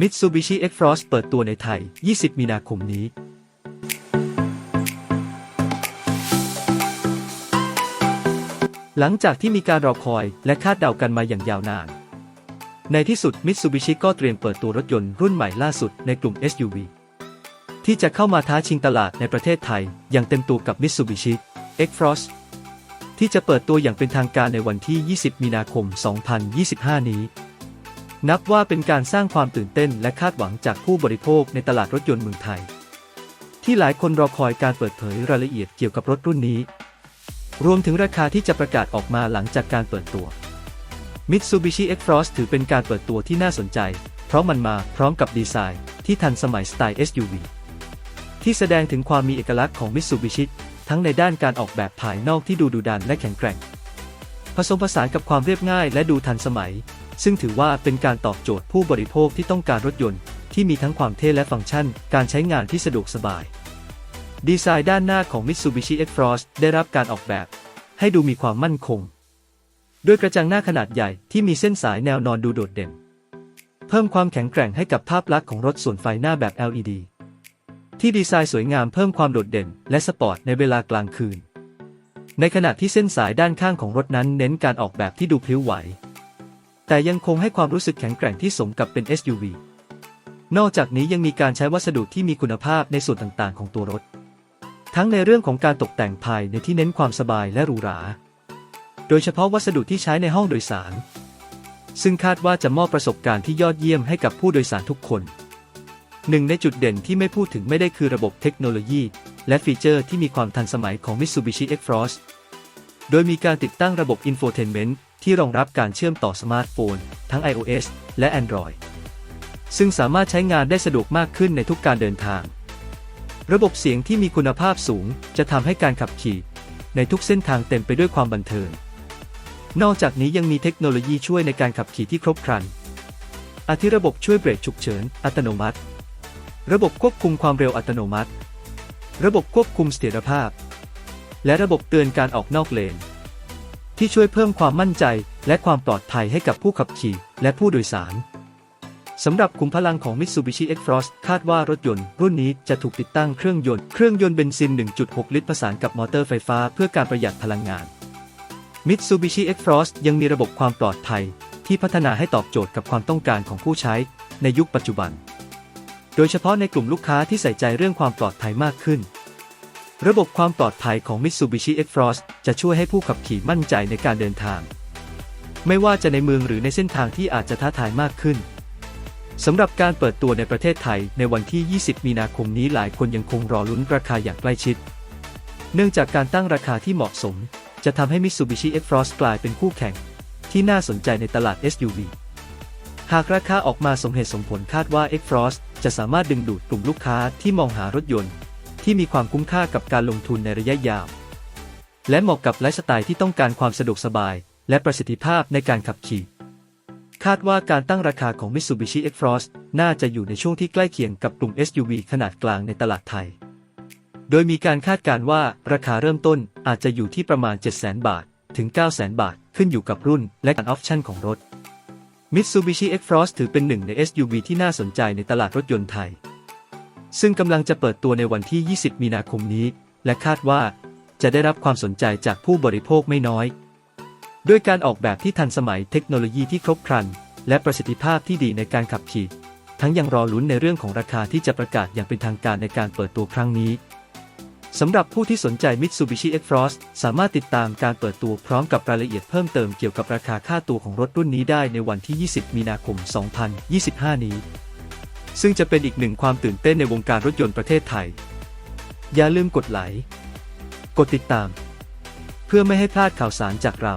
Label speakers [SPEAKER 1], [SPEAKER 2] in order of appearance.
[SPEAKER 1] Mitsubishi X-Frost เปิดตัวในไทย 20 มีนาคมนี้หลังจากที่มีการรอคอยและคาดเดากันมาอย่างยาวนาน ในที่สุด Mitsubishi ก็เตรียมเปิดตัวรถยนต์รุ่นใหม่ล่าสุดในกลุ่ม SUV ที่จะเข้ามาท้าชิงตลาดในประเทศไทย อย่างเต็มตัวกับ Mitsubishi X-Frost ที่จะเปิดตัวอย่างเป็นทางการในวันที่ 20 มีนาคม 2025 นี้ นับว่าเป็นการสร้างความตื่นเต้นและคาดหวังจากผู้บริโภคในตลาดรถยนต์เมืองไทย ที่หลายคนรอคอยการเปิดเผยรายละเอียดเกี่ยวกับรถรุ่นนี้ รวมถึงราคาที่จะประกาศออกมาหลังจากการเปิดตัว Mitsubishi X-Frost ถือเป็นการเปิดตัวที่น่าสนใจ เพราะมันมาพร้อมกับดีไซน์ที่ทันสมัยสไตล์ SUV ที่แสดงถึงความมีเอกลักษณ์ของ Mitsubishi ทั้งในด้านการออกแบบภายนอกที่ดูดุดันและแข็งแกร่ง ผสมผสานกับความเรียบง่ายและดูทันสมัย ซึ่งถือว่าเป็นการตอบโจทย์ผู้บริโภคที่ต้องการรถยนต์ ที่มีทั้งความเท่และฟังก์ชัน การใช้งานที่สะดวกสบาย ดีไซน์ด้านหน้าของ Mitsubishi X-Frost ได้รับการออกแบบ ให้ดูมีความมั่นคง ด้วยกระจังหน้าขนาดใหญ่ที่มีเส้นสายแนวนอนดูโดดเด่น เพิ่มความแข็งแกร่งให้กับภาพลักษณ์ของรถส่วนไฟหน้าแบบ LED ที่ดีไซน์สวยงามเพิ่มความโดดเด่น และสปอร์ตในเวลากลางคืน ในขณะที่เส้นสายด้านข้างของรถนั้นเน้นการออกแบบที่ดูพลิ้วไหว แต่ยังคงให้ความรู้สึกแข็งแกร่งที่สมกับเป็น SUV นอกจากนี้ยังมีการใช้วัสดุที่มีคุณภาพในส่วนต่างๆ ของตัวรถ ทั้งในเรื่องของการตกแต่งภายในที่เน้นความสบายและหรูหรา โดยเฉพาะวัสดุที่ใช้ในห้องโดยสาร ซึ่งคาดว่าจะมอบประสบการณ์ที่ยอดเยี่ยมให้กับผู้โดยสารทุกคน หนึ่งในจุดเด่นที่ไม่พูดถึงไม่ได้คือระบบเทคโนโลยี และฟีเจอร์ที่มีความทันสมัยของ Mitsubishi X-Frost โดยมีการติดตั้งระบบ Infotainment ที่รองรับการเชื่อมต่อสมาร์ทโฟน ทั้ง iOS และ Android ซึ่งสามารถใช้งานได้สะดวกมากขึ้นในทุกการเดินทาง ระบบเสียงที่มีคุณภาพสูงจะทำให้การขับขี่ ในทุกเส้นทางเต็มไปด้วยความบันเทิง นอกจากนี้ยังมีเทคโนโลยีช่วยในการขับขี่ที่ครบครัน อาทิระบบช่วยเบรกฉุกเฉิน อัตโนมัติ ระบบควบคุมความเร็วอัตโนมัติ ระบบควบคุมเสถียรภาพ และระบบเตือนการออกนอกเลน ที่ช่วยเพิ่มความมั่นใจ และความปลอดภัยให้กับผู้ขับขี่ และผู้โดยสาร สำหรับขุมพลังของ Mitsubishi X-Frost คาดว่ารถยนต์ รุ่นนี้จะถูกติดตั้งเครื่องยนต์ เครื่องยนต์เบนซิน 1.6 ลิตรผสานกับมอเตอร์ไฟฟ้าเพื่อการประหยัดพลังงาน Mitsubishi X-Frost ยังมีระบบความปลอดภัย ที่พัฒนาให้ตอบโจทย์กับความต้องการของผู้ใช้ ในยุคปัจจุบัน โดยเฉพาะในกลุ่มลูกค้าที่ใส่ใจเรื่องความปลอดภัยมากขึ้น ระบบความปลอดภัยของ Mitsubishi X-Frost จะช่วยให้ผู้ขับขี่มั่นใจในการเดินทาง ไม่ว่าจะในเมืองหรือในเส้นทางที่อาจจะท้าทายมากขึ้นสำหรับการเปิดตัวในประเทศไทยในวันที่ 20 มีนาคมนี้หลายคนยังคงรอลุ้นราคาอย่างใกล้ชิด เนื่องจากการตั้งราคาที่เหมาะสม จะทำให้ Mitsubishi X-Frost กลายเป็นคู่แข่ง ที่น่าสนใจในตลาด SUV หากราคาออกมาสมเหตุสมผลคาดว่า X-Frost จะสามารถดึงดูดกลุ่มลูกค้าที่มองหารถยนต์ ที่มีความคุ้มค่ากับการลงทุนในระยะยาว และเหมาะกับไลฟ์สไตล์ที่ต้องการความสะดวกสบาย และประสิทธิภาพในการขับขี่ คาดว่าการตั้งราคาของ Mitsubishi X-Frost น่าจะอยู่ในช่วงที่ใกล้เคียงกับกลุ่ม SUV ขนาดกลางในตลาดไทย โดยมีการคาดการว่าราคาเริ่มต้นอาจจะอยู่ที่ประมาณ 700,000 บาท ถึง 900,000 บาท ขึ้นอยู่กับรุ่นและการออปชั่นของรถ Mitsubishi X-Frost ถือเป็นหนึ่งใน SUV ที่น่าสนใจในตลาดรถยนต์ไทย ซึ่งกำลังจะเปิดตัวในวันที่ 20 มีนาคมนี้ และคาดว่า จะได้รับความสนใจจากผู้บริโภคไม่น้อย ด้วยการออกแบบที่ทันสมัยเทคโนโลยีที่ครบครัน และประสิทธิภาพที่ดีในการขับขี่ ทั้งยังรอลุ้นในเรื่องของราคาที่จะประกาศอย่างเป็นทางการในการเปิดตัวครั้งนี้สำหรับผู้ที่สนใจ Mitsubishi X-Frost สามารถติดตามการเปิดตัวพร้อมกับรายละเอียดเพิ่มเติมเกี่ยวกับราคาค่าตัวของรถรุ่นนี้ได้ในวันที่ 20 มีนาคม 2025 นี้ ซึ่งจะเป็นอีกหนึ่งความตื่นเต้นในวงการรถยนต์ประเทศไทย อย่าลืมกดไลค์ กดติดตาม เพื่อไม่ให้พลาดข่าวสารจากเรา